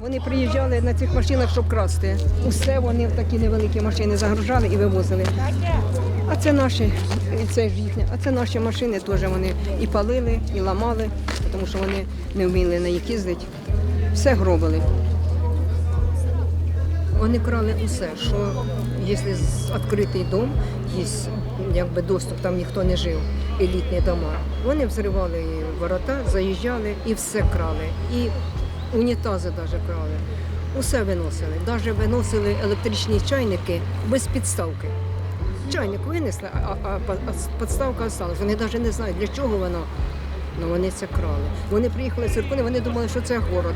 Вони приїжджали на цих машинах, щоб красти. Усе вони в такі невеликі машини загружали і вивозили. А це наші, це ж їхня, а це наші машини теж вони і палили, і ламали, тому що вони не вміли на їх їздити. Все гробили. Вони крали усе, що якщо відкритий дом, є якби доступ, там ніхто не жив, елітні дома. Вони взривали ворота, заїжджали і все крали. І унітази навіть крали. Усе виносили. Навіть виносили електричні чайники без підставки. Чайник винесли, а, а, а підставка залишилась. Вони навіть не знають, для чого воно. Ну вони це крали. Вони приїхали з церкви, вони думали, що це город.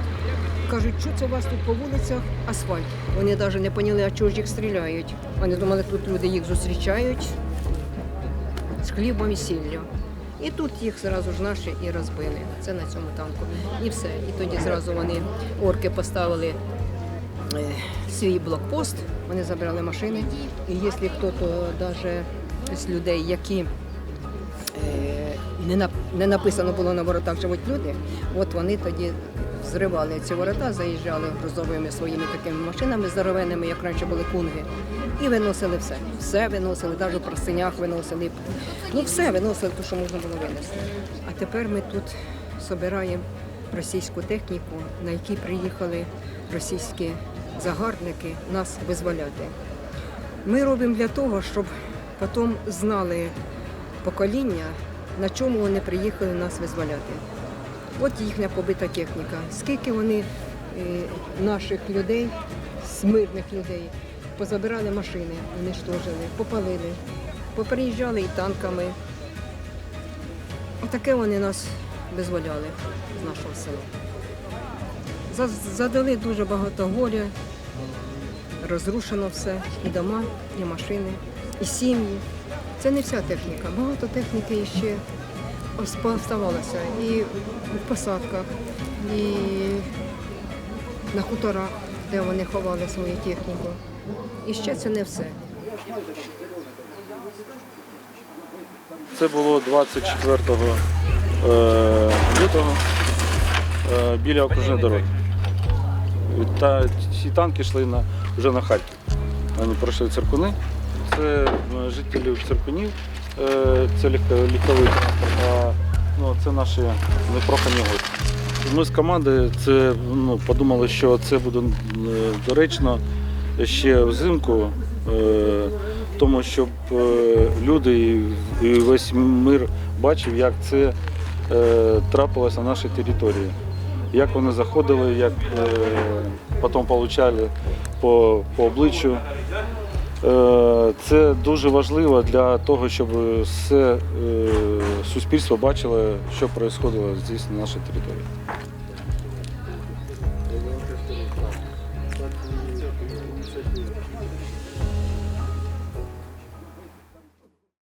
Кажуть, що це у вас тут по вулицях асфальт. Вони навіть не поняли, а чого ж їх стріляють. Вони думали, тут люди їх зустрічають з хлібом і сіллю. І тут їх зразу ж наші і розбили. Це на цьому танку. І все. І тоді зразу вони орки поставили е, свій блокпост, вони забрали машини. І якщо хтось навіть з людей, які е, не, на, не написано було на воротах живуть люди, от вони тоді зривали ці ворота, заїжджали грузовими своїми такими машинами здоровенними, як раніше були кунги, і виносили все. Все виносили, навіть в простинях виносили. Ну все виносили, те, що можна було винести. А тепер ми тут збираємо російську техніку, на якій приїхали російські загарбники нас визволяти. Ми робимо для того, щоб потім знали покоління, на чому вони приїхали нас визволяти. От їхня побита техніка. Скільки вони е, наших людей, мирних людей, позабирали машини, уничтожили, попалили, поприїжджали і танками. Отаке вони нас визволяли з нашого села. Задали дуже багато горя, розрушено все, і дома, і машини, і сім'ї. Це не вся техніка. Багато техніки ще оставалося і в посадках, і на хуторах, де вони ховали свою техніку. І ще це не все. Це було 24 е, лютого е, біля окружної дороги. Та ці танки йшли на, вже на Харків. Вони пройшли циркуни. Це е, жителі циркунів, е, це легко- легковий транспорт, ну, це наші непрохані гості. Ми з команди це, ну, подумали, що це буде доречно ще взимку, е, тому щоб е, люди і- весь мир бачив, як це е, трапилось на нашій території. Як вони заходили, як потім отримали по, по обличчю. Е, Це дуже важливо для того, щоб все е, суспільство бачило, що відбувалося здесь на нашій території.